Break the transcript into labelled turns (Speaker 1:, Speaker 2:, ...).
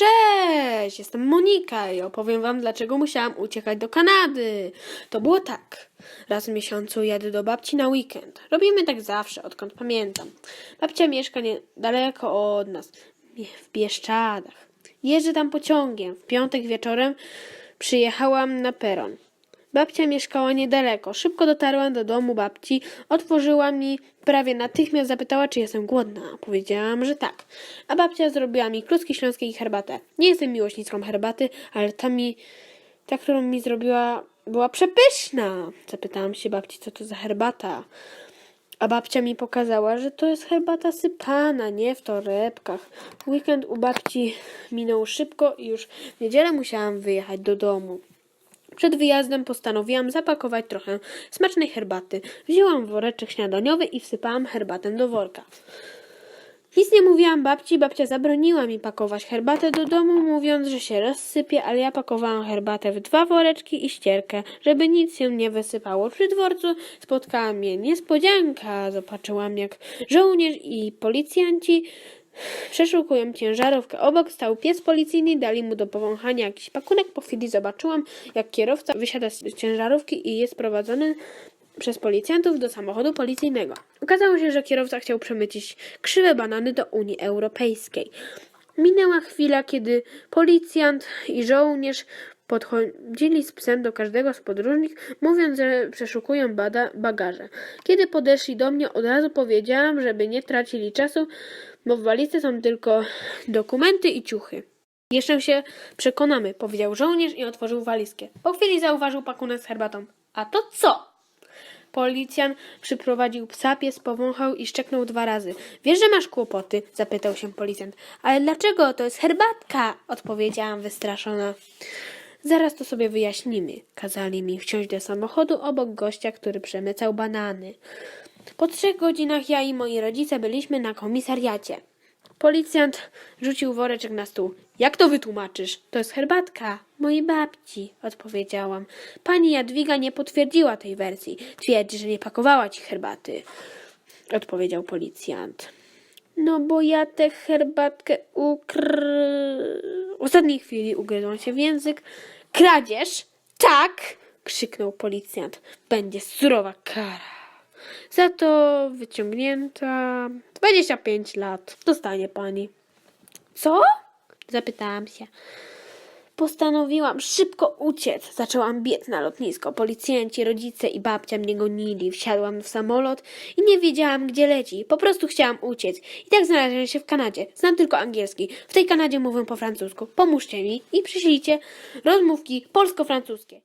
Speaker 1: Cześć, jestem Monika i opowiem wam, dlaczego musiałam uciekać do Kanady. To było tak. Raz w miesiącu jadę do babci na weekend. Robimy tak zawsze, odkąd pamiętam. Babcia mieszka niedaleko od nas, w Bieszczadach. Jeżdżę tam pociągiem. W piątek wieczorem przyjechałam na peron. Babcia mieszkała niedaleko. Szybko dotarłam do domu babci, otworzyła mi, prawie natychmiast zapytała, czy jestem głodna. Powiedziałam, że tak. A babcia zrobiła mi kluski śląskie i herbatę. Nie jestem miłośnicą herbaty, ale ta mi, ta, którą mi zrobiła, była przepyszna. Zapytałam się babci, co to za herbata. A babcia mi pokazała, że to jest herbata sypana, nie w torebkach. Weekend u babci minął szybko i już w niedzielę musiałam wyjechać do domu. Przed wyjazdem postanowiłam zapakować trochę smacznej herbaty. Wzięłam woreczek śniadaniowy i wsypałam herbatę do worka. Nic nie mówiłam babci, babcia zabroniła mi pakować herbatę do domu, mówiąc, że się rozsypie, ale ja pakowałam herbatę w dwa woreczki i ścierkę, żeby nic się nie wysypało. Przy dworcu spotkała mnie niespodzianka. Zobaczyłam, jak żołnierz i policjanci przeszukują ciężarówkę. Obok stał pies policyjny, dali mu do powąchania jakiś pakunek. Po chwili zobaczyłam, jak kierowca wysiada z ciężarówki i jest prowadzony przez policjantów do samochodu policyjnego. Okazało się, że kierowca chciał przemycić krzywe banany do Unii Europejskiej. Minęła chwila, kiedy policjant i żołnierz podchodzili z psem do każdego z podróżnych, mówiąc, że przeszukują bada bagaże. Kiedy podeszli do mnie, od razu powiedziałam, żeby nie tracili czasu, bo w walizce są tylko dokumenty i ciuchy. Jeszcze się przekonamy, powiedział żołnierz i otworzył walizkę. Po chwili zauważył pakunek z herbatą. A to co? Policjant przyprowadził psa, pies powąchał i szczeknął dwa razy. Wiesz, że masz kłopoty? zapytał się policjant. Ale dlaczego? To jest herbatka, odpowiedziałam wystraszona. Zaraz to sobie wyjaśnimy. Kazali mi wsiąść do samochodu obok gościa, który przemycał banany. Po trzech godzinach ja i moi rodzice byliśmy na komisariacie. Policjant rzucił woreczek na stół. Jak to wytłumaczysz? To jest herbatka mojej babci, odpowiedziałam. Pani Jadwiga nie potwierdziła tej wersji. Twierdzi, że nie pakowała ci herbaty, odpowiedział policjant. No bo ja tę herbatkę ukr... W ostatniej chwili ugryzłam się w język. Kradzież? Tak! krzyknął policjant. Będzie surowa kara. Za to wyciągnięta 25 lat. Dostanie pani. Co? Zapytałam się. Postanowiłam szybko uciec. Zaczęłam biec na lotnisko. Policjanci, rodzice i babcia mnie gonili. Wsiadłam w samolot i nie wiedziałam, gdzie leci. Po prostu chciałam uciec. I tak znalazłam się w Kanadzie. Znam tylko angielski. W tej Kanadzie mówię po francusku. Pomóżcie mi i przyślijcie rozmówki polsko-francuskie.